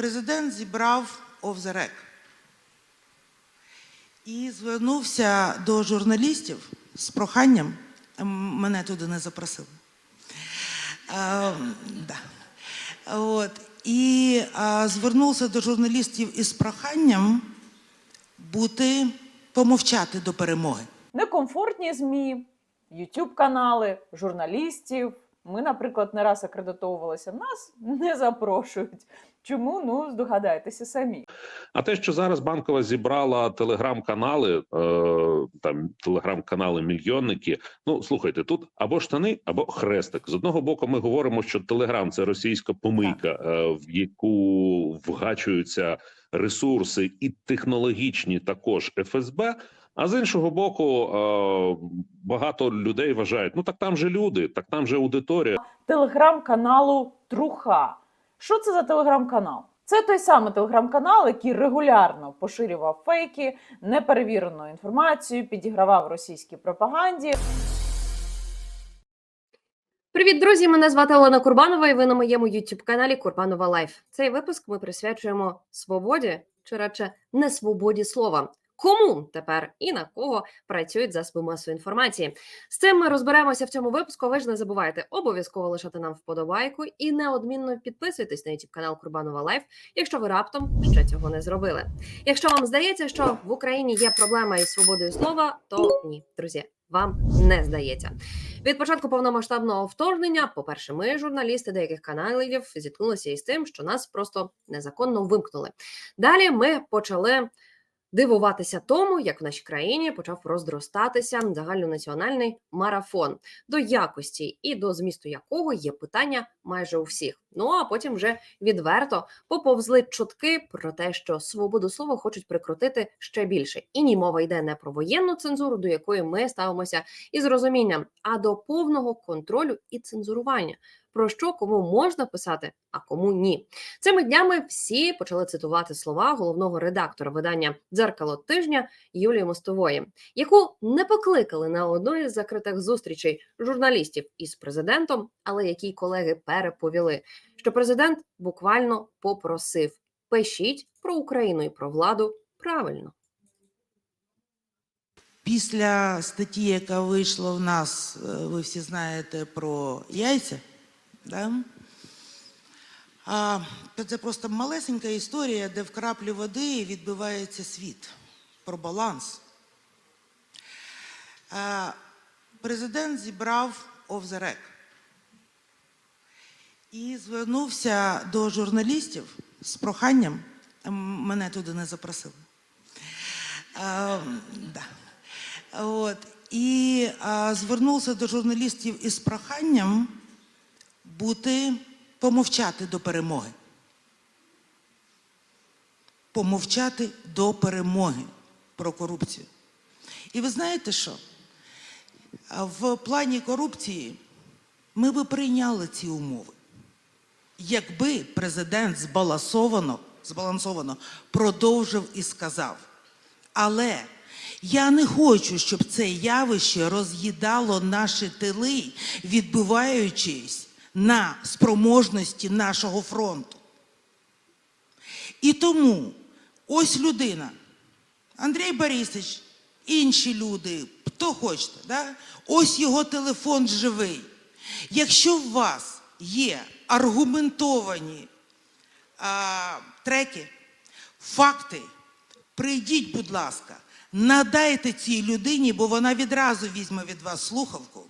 президент зібрав record і звернувся до журналістів з проханням. Мене туди не запросили. Е, да. От. І е, звернувся до журналістів із проханням бути помовчати до перемоги. некомфортні ЗМІ, youtube канали, журналістів. Ми, наприклад, не раз акредитовувалися. Нас не запрошують. Чому? Ну, здогадайтеся самі. А те, що зараз банкова зібрала телеграм-канали, е, там телеграм-канали мільйонники. Ну слухайте, тут або штани, або хрестик. З одного боку, ми говоримо, що телеграм це російська помийка, е, в яку вгачуються ресурси і технологічні також ФСБ. А з іншого боку, е, багато людей вважають: ну так там же люди, так там же аудиторія. Телеграм-каналу Труха. Що це за телеграм-канал? Це той самий телеграм-канал, який регулярно поширював фейки, неперевірену інформацію, підігравав російській пропаганді. Привіт, друзі! Мене звати Олена Курбанова, і ви на моєму youtube каналі Курбанова Лайф. Цей випуск ми присвячуємо свободі, чи радше не свободі слова. Кому тепер і на кого працюють засоби масової інформації? З цим ми розберемося в цьому випуску. Ви ж не забувайте обов'язково лишати нам вподобайку і неодмінно підписуйтесь на youtube канал Курбанова Лайф, якщо ви раптом ще цього не зробили. Якщо вам здається, що в Україні є проблема із свободою слова, то ні, друзі, вам не здається. Від початку повномасштабного вторгнення, по-перше, ми, журналісти деяких каналів, зіткнулися із тим, що нас просто незаконно вимкнули. Далі ми почали дивуватися тому, як в нашій країні почав розростатися загальнонаціональний марафон, до якості і до змісту якого є питання майже у всіх. Ну а потім вже відверто поповзли чутки про те, що свободу слова хочуть прикрутити ще більше. І ні мова йде не про воєнну цензуру, до якої ми ставимося із розумінням, а до повного контролю і цензурування. Про що кому можна писати, а кому ні. Цими днями всі почали цитувати слова головного редактора видання Дзеркало тижня Юлії Мостової, яку не покликали на одну із закритих зустрічей журналістів із президентом, але якій колеги переповіли, що президент буквально попросив: пишіть про Україну і про владу правильно. Після статті, яка вийшла в нас, е, ви всі знаєте про яйця. Да? А, це просто малесенька історія, де в краплі води відбивається світ про баланс. А, президент зібрав record і звернувся до журналістів з проханням. Мене туди не запросили. А, да. От. І а, звернувся до журналістів із проханням бути помовчати до перемоги. Помовчати до перемоги про корупцію. І ви знаєте що? В плані корупції ми би прийняли ці умови, якби президент збалансовано, збалансовано продовжив і сказав. Але я не хочу, щоб це явище роз'їдало наші тили, відбиваючись на спроможності нашого фронту. І тому ось людина, Андрій Борисович, інші люди, хто хочете, да? ось його телефон живий. Якщо у вас є аргументовані а, треки, факти, прийдіть, будь ласка, надайте цій людині, бо вона відразу візьме від вас слухавку.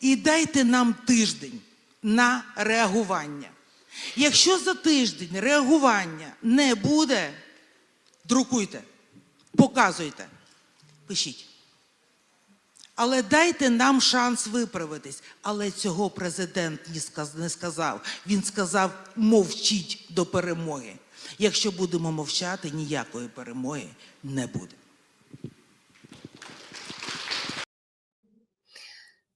І дайте нам тиждень на реагування. Якщо за тиждень реагування не буде, друкуйте, показуйте, пишіть. Але дайте нам шанс виправитись. Але цього президент не сказав. Він сказав: мовчіть до перемоги. Якщо будемо мовчати, ніякої перемоги не буде.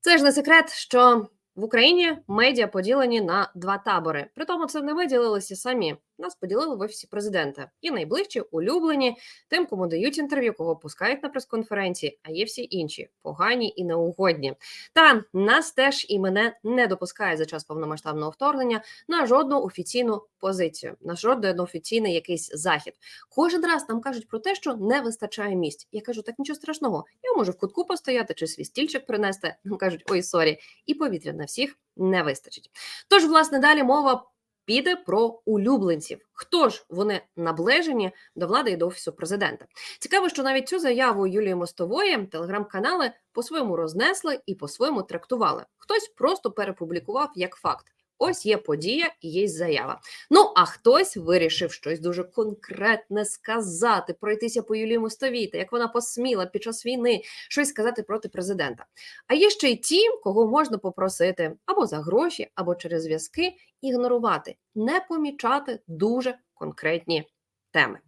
Це ж не секрет, що в Україні медіа поділені на два табори. Притому це не ми ділилися самі. Нас поділили в офісі президента. І найближчі улюблені, тим, кому дають інтерв'ю, кого пускають на прес-конференції, а є всі інші погані і неугодні. Та нас теж і мене не допускає за час повномасштабного вторгнення на жодну офіційну позицію, на жоден офіційний якийсь захід. Кожен раз нам кажуть про те, що не вистачає місць. Я кажу, так нічого страшного. Я можу в кутку постояти чи свій стільчик принести. Нам кажуть, ой, сорі, і повітря на всіх не вистачить. Тож, власне, далі мова. Піде про улюбленців. Хто ж вони наближені до влади і до офісу президента? Цікаво, що навіть цю заяву Юлії Мостової телеграм-канали по-своєму рознесли і по-своєму трактували. Хтось просто перепублікував як факт. Ось є подія і є заява. Ну а хтось вирішив щось дуже конкретне сказати, пройтися по Юлії Мостовій, як вона посміла під час війни щось сказати проти президента. А є ще й ті, кого можна попросити або за гроші, або через зв'язки ігнорувати, не помічати дуже конкретні теми.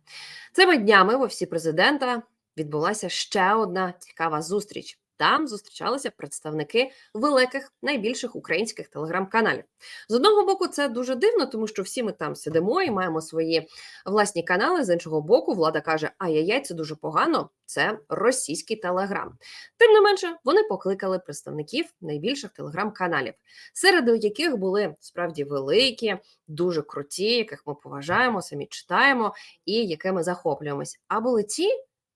Цими днями в офісі президента відбулася ще одна цікава зустріч. Там зустрічалися представники великих найбільших українських телеграм-каналів. З одного боку, це дуже дивно, тому що всі ми там сидимо і маємо свої власні канали. З іншого боку, влада каже: ай-яй-яй, це дуже погано. Це російський телеграм. Тим не менше, вони покликали представників найбільших телеграм-каналів, серед яких були справді великі, дуже круті, яких ми поважаємо, самі читаємо і якими захоплюємось. А були ті,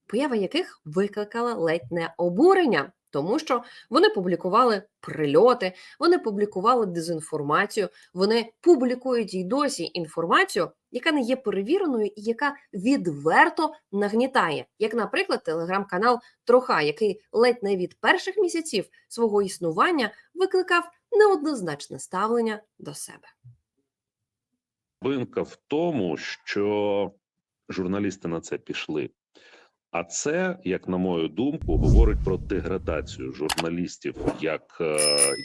поява яких викликала ледь не обурення, тому що вони публікували прильоти, вони публікували дезінформацію, вони публікують й досі інформацію, яка не є перевіреною і яка відверто нагнітає, як, наприклад, телеграм-канал Троха, який ледь не від перших місяців свого існування викликав неоднозначне ставлення до себе. Бинка в тому, що журналісти на це пішли. А це, як на мою думку, говорить про деградацію журналістів як е,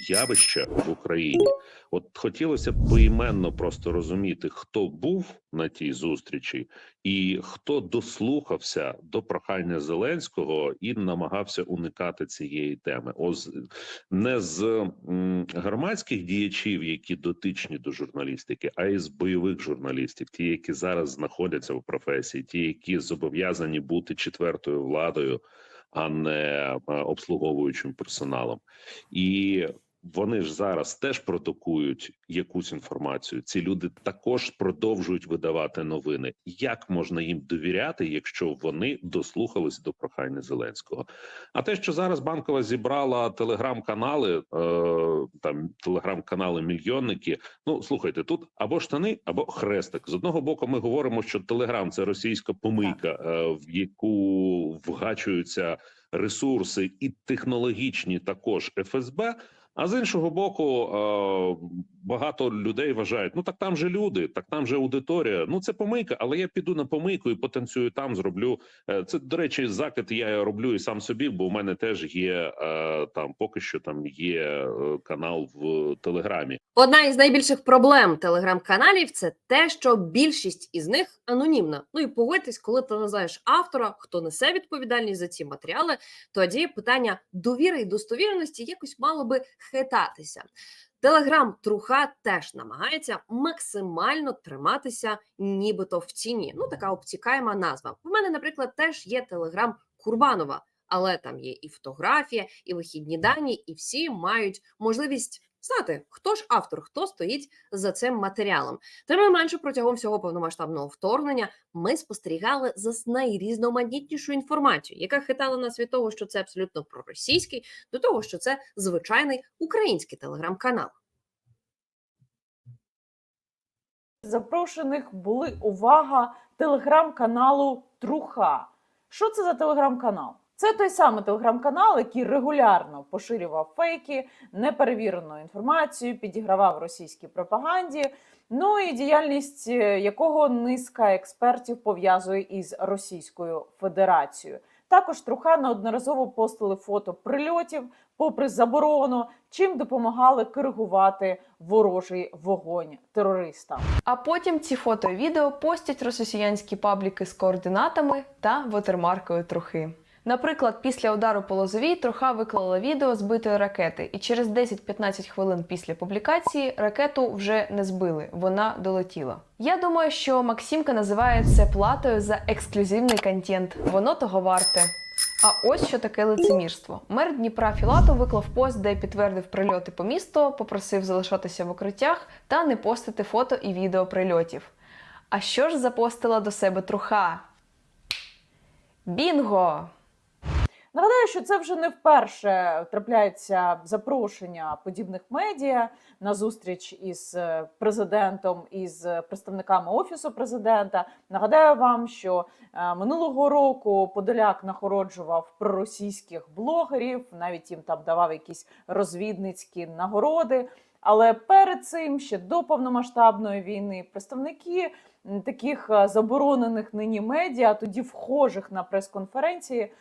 явища в Україні. От хотілося б поіменно просто розуміти, хто був на тій зустрічі, і хто дослухався до прохання Зеленського і намагався уникати цієї теми. Ось не з громадських діячів, які дотичні до журналістики, а із бойових журналістів, ті, які зараз знаходяться в професії, ті, які зобов'язані бути четвертою владою, а не е, обслуговуючим персоналом. І вони ж зараз теж продукують якусь інформацію. Ці люди також продовжують видавати новини. Як можна їм довіряти, якщо вони дослухались до прохання Зеленського? А те, що зараз банкова зібрала телеграм-канали, е, там телеграм-канали мільйонники. Ну слухайте, тут або штани, або хрестик. З одного боку, ми говоримо, що телеграм це російська помийка, е, в яку вгачуються ресурси і технологічні також ФСБ. А з іншого боку, е, багато людей вважають: ну так там же люди, так там же аудиторія. Ну це помийка, але я піду на помийку і потанцюю там. Зроблю Е, це. До речі, закид я роблю і сам собі, бо у мене теж є е, там, поки що там є е, канал в Телеграмі. Одна із найбільших проблем телеграм-каналів це те, що більшість із них анонімна. Ну і погодьтесь, коли ти називаєш автора, хто несе відповідальність за ці матеріали, тоді питання довіри і достовірності якось мало би хитатися. Телеграм Труха теж намагається максимально триматися, нібито в ціні. Ну така обтікаєма назва. У мене, наприклад, теж є телеграм Курбанова, але там є і фотографія, і вихідні дані, і всі мають можливість знати, хто ж автор, хто стоїть за цим матеріалом. Тим не менше, протягом всього повномасштабного вторгнення ми спостерігали за найрізноманітнішою інформацією, яка хитала нас від того, що це абсолютно проросійський, до того, що це звичайний український телеграм-канал. Запрошених були увага телеграм-каналу Труха. Що це за телеграм-канал? Це той самий телеграм-канал, який регулярно поширював фейки, неперевірену інформацію, підігравав російській пропаганді. Ну і діяльність е, якого низка експертів пов'язує із Російською Федерацією. Також Труха неодноразово постили фото прильотів, попри заборону, чим допомагали коригувати ворожий вогонь терористам. А потім ці фото і відео постять росіянські пабліки з координатами та вотермаркою трохи. Наприклад, після удару по Лозовій троха виклала відео збитої ракети, і через 10-15 хвилин після публікації ракету вже не збили, вона долетіла. Я думаю, що Максимка називає це платою за ексклюзивний контент. Воно того варте. А ось що таке лицемірство. Мер Дніпра Філатов виклав пост, де підтвердив прильоти по місту, попросив залишатися в укриттях та не постити фото і відео прильотів. А що ж запостила до себе труха? Бінго! Нагадаю, що це вже не вперше трапляється запрошення подібних медіа на зустріч із е, президентом із представниками офісу президента. Нагадаю вам, що е, минулого року Подоляк нагороджував проросійських блогерів, навіть їм там давав якісь розвідницькі нагороди. Але перед цим ще до повномасштабної війни представники таких е, заборонених нині медіа, тоді вхожих на прес-конференції, е,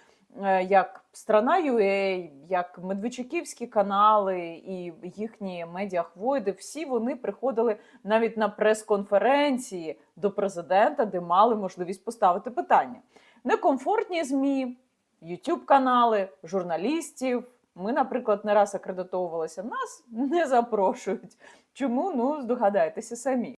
як Страна.ua, як Медведчуківські канали і їхні медіахвойди, всі вони приходили навіть на прес-конференції до президента, де мали можливість поставити питання. Некомфортні ЗМІ, youtube канали журналістів. Ми, наприклад, не раз акредитовувалися, нас не запрошують. Чому? Ну, здогадайтеся самі.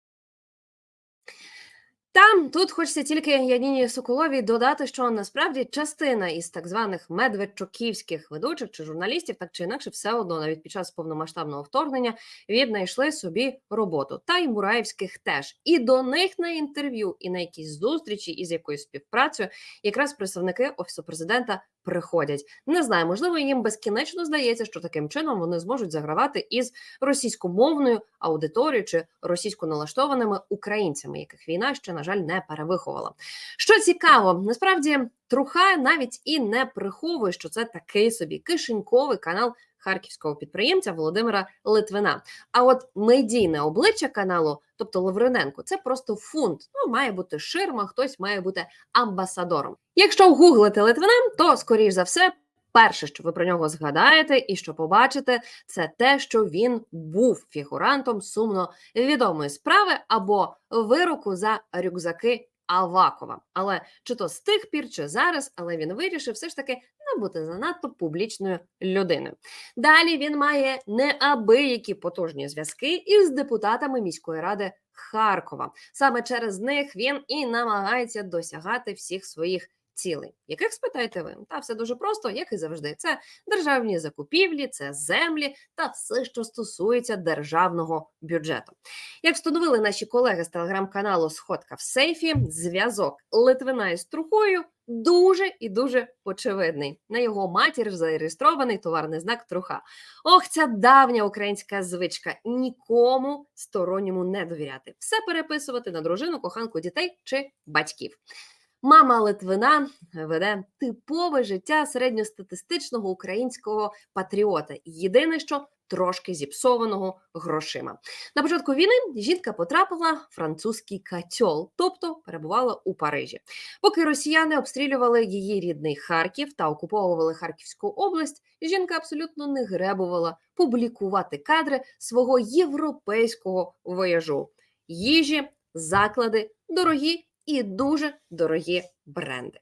Там тут хочеться тільки Яніні Соколовій додати, що насправді частина із так званих медведчуківських ведучих чи журналістів, так чи інакше, все одно навіть під час повномасштабного вторгнення віднайшли собі роботу. Та й мураївських теж. І до них на інтерв'ю, і на якісь зустрічі із якоюсь співпрацею, якраз представники офісу президента приходять. Не знаю, можливо, їм безкінечно здається, що таким чином вони зможуть загравати із російськомовною аудиторією чи російсько налаштованими українцями, яких війна ще на жаль не перевиховала. Що цікаво, насправді труха навіть і не приховує, що це такий собі кишеньковий канал харківського підприємця Володимира Литвина. А от медійне обличчя каналу, тобто Лавриненко, це просто фунт. Ну має бути ширма, хтось має бути амбасадором. Якщо гуглити Литвина, то скоріш за все. Перше, що ви про нього згадаєте, і що побачите, це те, що він був фігурантом сумно відомої справи або вироку за рюкзаки Авакова. Але чи то з тих пір, чи зараз, але він вирішив все ж таки не бути занадто публічною людиною. Далі він має неабиякі потужні зв'язки із депутатами міської ради Харкова. Саме через них він і намагається досягати всіх своїх. Цілей, яких спитаєте ви? Та все дуже просто, як і завжди. Це державні закупівлі, це землі та все, що стосується державного бюджету. Як встановили наші колеги з телеграм-каналу Сходка в сейфі, зв'язок Литвина із Трухою дуже і дуже очевидний. На його матір зареєстрований товарний знак Труха. Ох, ця давня українська звичка нікому сторонньому не довіряти. Все переписувати на дружину, коханку дітей чи батьків. Мама Литвина веде типове життя середньостатистичного українського патріота. Єдине, що трошки зіпсованого грошима. На початку війни жінка потрапила в французький катьол, тобто перебувала у Парижі. Поки росіяни обстрілювали її рідний Харків та окуповували Харківську область, жінка абсолютно не гребувала публікувати кадри свого європейського вояжу, їжі, заклади, дорогі і дуже дорогі бренди.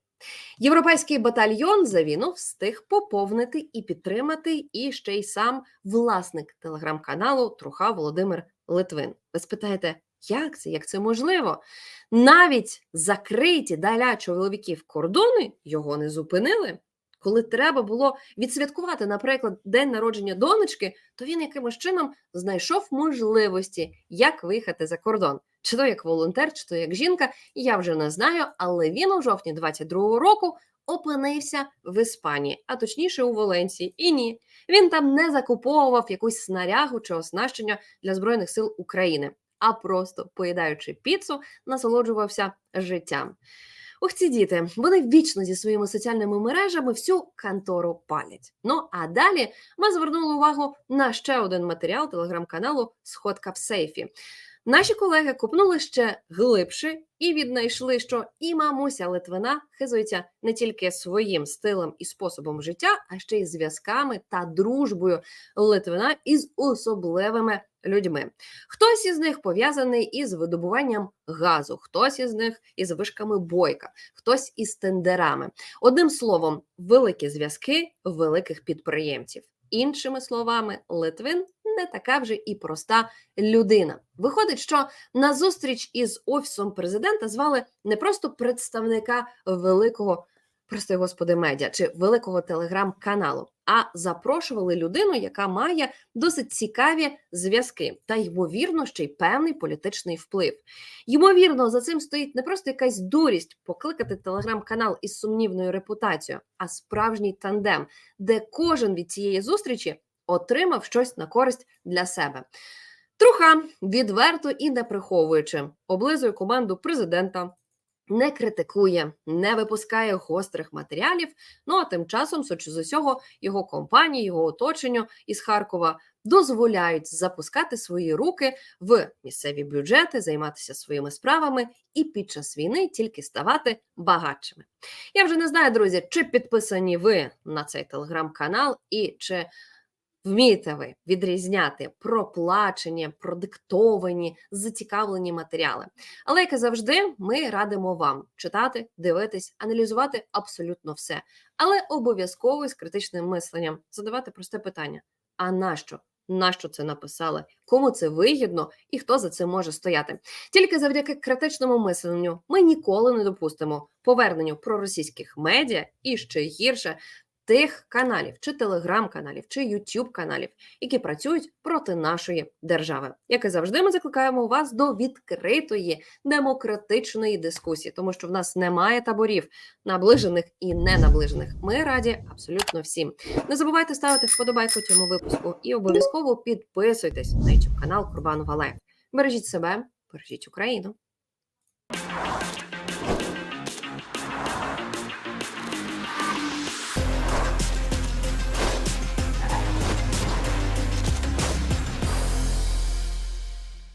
Європейський батальйон за війну встиг поповнити і підтримати, і ще й сам власник телеграм-каналу Труха Володимир Литвин. Ви спитаєте, як це? Як це можливо? Навіть закриті для чоловіків кордони його не зупинили. Коли треба було відсвяткувати, наприклад, день народження донечки, то він якимось чином знайшов можливості, як виїхати за кордон. Чи то як волонтер, чи то як жінка, я вже не знаю, але він у жовтні 22-го року опинився в Іспанії, а точніше у Валенції. І ні, він там не закуповував якусь снарягу чи оснащення для збройних сил України, а просто поїдаючи піцу, насолоджувався життям. Ох, ці діти, вони вічно зі своїми соціальними мережами всю контору палять. Ну а далі ми звернули увагу на ще один матеріал телеграм-каналу Сходка в сейфі. Наші колеги купнули ще глибше і віднайшли, що і мамуся Литвина хизується не тільки своїм стилем і способом життя, а ще й зв'язками та дружбою Литвина із особливими людьми. Хтось із них пов'язаний із видобуванням газу, хтось із них із вишками бойка, хтось із тендерами. Одним словом, великі зв'язки великих підприємців. Іншими словами, Литвин не така вже і проста людина. Виходить, що на зустріч із офісом президента звали не просто представника великого, прости господи, медіа чи великого телеграм-каналу, а запрошували людину, яка має досить цікаві зв'язки та ймовірно ще й певний політичний вплив. Ймовірно, за цим стоїть не просто якась дурість покликати телеграм-канал із сумнівною репутацією, а справжній тандем, де кожен від цієї зустрічі отримав щось на користь для себе. Труха відверто і не приховуючи, облизує команду президента, не критикує, не випускає гострих матеріалів. Ну а тим часом, з усього, його компанії, його оточенню із Харкова дозволяють запускати свої руки в місцеві бюджети, займатися своїми справами і під час війни тільки ставати багатшими. Я вже не знаю, друзі, чи підписані ви на цей телеграм-канал і чи вмієте ви відрізняти проплачені, продиктовані, зацікавлені матеріали. Але, як і завжди, ми радимо вам читати, дивитись, аналізувати абсолютно все, але обов'язково з критичним мисленням задавати просте питання: а нащо? Нащо це написали? Кому це вигідно і хто за це може стояти? Тільки завдяки критичному мисленню ми ніколи не допустимо поверненню проросійських медіа і ще гірше тих каналів, чи телеграм-каналів, чи ютуб каналів, які працюють проти нашої держави. Як і завжди, ми закликаємо вас до відкритої демократичної дискусії, тому що в нас немає таборів наближених і ненаближених. Ми раді абсолютно всім. Не забувайте ставити вподобайку цьому випуску і обов'язково підписуйтесь на YouTube канал Курбанова Лайф. Бережіть себе, бережіть Україну.